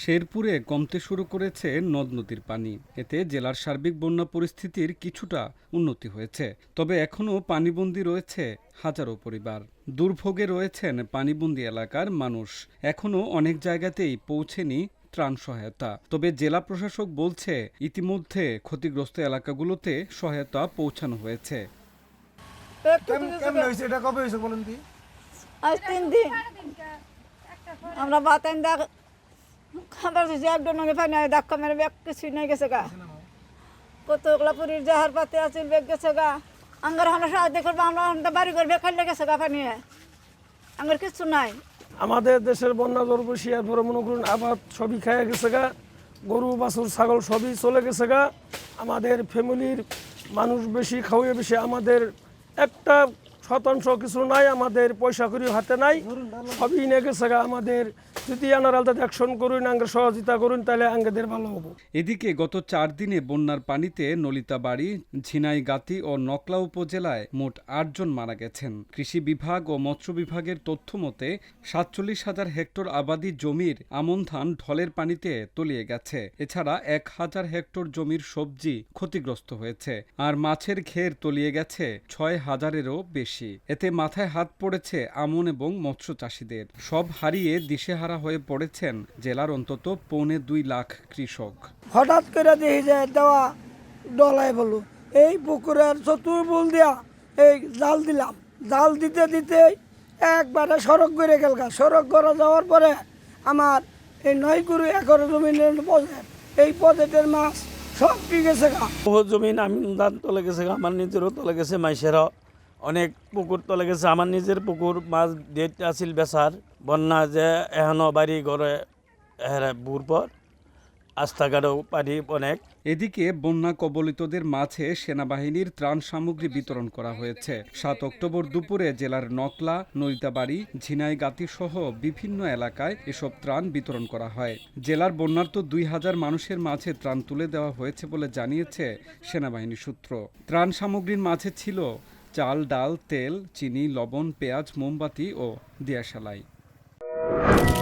শেরপুরে কমতে শুরু করেছে নদ নদীর পানি। এতে জেলার সার্বিক বন্যা পরিস্থিতির কিছুটা উন্নতি হয়েছে। তবে এখনও পানিবন্দী রয়েছে হাজারো পরিবার। দুর্ভোগে রয়েছেন পানিবন্দী এলাকার মানুষ। এখনও অনেক জায়গাতেই পৌঁছেনি ত্রাণ সহায়তা। তবে জেলা প্রশাসক বলছে ইতিমধ্যে ক্ষতিগ্রস্ত এলাকাগুলোতে সহায়তা পৌঁছানো হয়েছে। আমরা বাতান দেখ গেছে গা। পাতে গেছে গা। আঙ্গার আমরা করব, আমরা বাড়ি করে ব্যাগ খাইলে গেছে আঙ্গার কিছু নাই। আমাদের দেশের বন্যা জল বসিয়ার পরে মনে করুন, আবাদ সবই খাইয়া গেছে গা। গরু, বাছুর, ছাগল সবই চলে গেছে গা। আমাদের ফ্যামিলির মানুষ বেশি খাওয়াই বেশি, আমাদের একটা শতাংশ কিছু নাই, আমাদের পয়সা করি হাতে নাই। সবই নিয়ে গেছে গা, আমাদের যদি আনার আলাদা অ্যাকশন করুন সহযোগিতা করুন, তাহলে ভালো এদিকে গত চার দিনে বন্যার পানিতে নলিতাবাড়ি, ঝিনাইগাতি ও নকলা উপজেলায় মোট আটজন মারা গেছেন। কৃষি বিভাগ ও মৎস্য বিভাগের তথ্য মতে, সাতচল্লিশ হাজার হেক্টর আবাদি জমির আমন ধান ঢলের পানিতে তলিয়ে গেছে। এছাড়া এক হাজার হেক্টর জমির সবজি ক্ষতিগ্রস্ত হয়েছে। আর মাছের ঘের তলিয়ে গেছে ছয় হাজারেরও বেশি। এতে মাথায় হাত পড়েছে আমন এবং মৎস্য চাষিদের। সব হারিয়ে দিশেহারা হয়ে পড়েছেন জেলার অন্তত পৌনে দুই লাখ কৃষক। হঠাৎ করে দেখি যে দেওয়া ডলাই বলু এই পুকুরের চতুর্বুল দিয়া এই জাল দিলাম। জাল দিতে দিতে একবারে সড়ক করে গেল সড়ক করে যাওয়ার পরে আমার এই নয় গুরু একর জমিনের পজেট এই পজেটের মাছ সব কি গেছে গা? বহু জমিন আমি ধান তলে গেছে আমার নিজেরও তলে গেছে মাইসেরও। অনেক পুকুর তলে গেছে আমার নিজের পুকুর মাছ ডেট আছিল বেচার। বন্যা যে এখনও বাড়ি ঘরে হেরে বুর পর রাস্তাঘাটও পানি অনেক। এদিকে বন্যা কবলিতদের মাঝে সেনাবাহিনীর ত্রাণ সামগ্রী বিতরণ করা হয়েছে। সাত অক্টোবর দুপুরে জেলার নকলা নলিতাবাড়ি ঝিনাইগাতি সহ বিভিন্ন এলাকায় এসব ত্রাণ বিতরণ করা হয়। জেলার বন্যার্ত দুই হাজার মানুষের মাঝে ত্রাণ তুলে দেওয়া হয়েছে বলে জানিয়েছে সেনাবাহিনী সূত্র। ত্রাণ সামগ্রীর মাঝে ছিল চাল, ডাল, তেল, চিনি, লবণ, পেঁয়াজ, মোমবাতি ও দিয়াশালাই। you.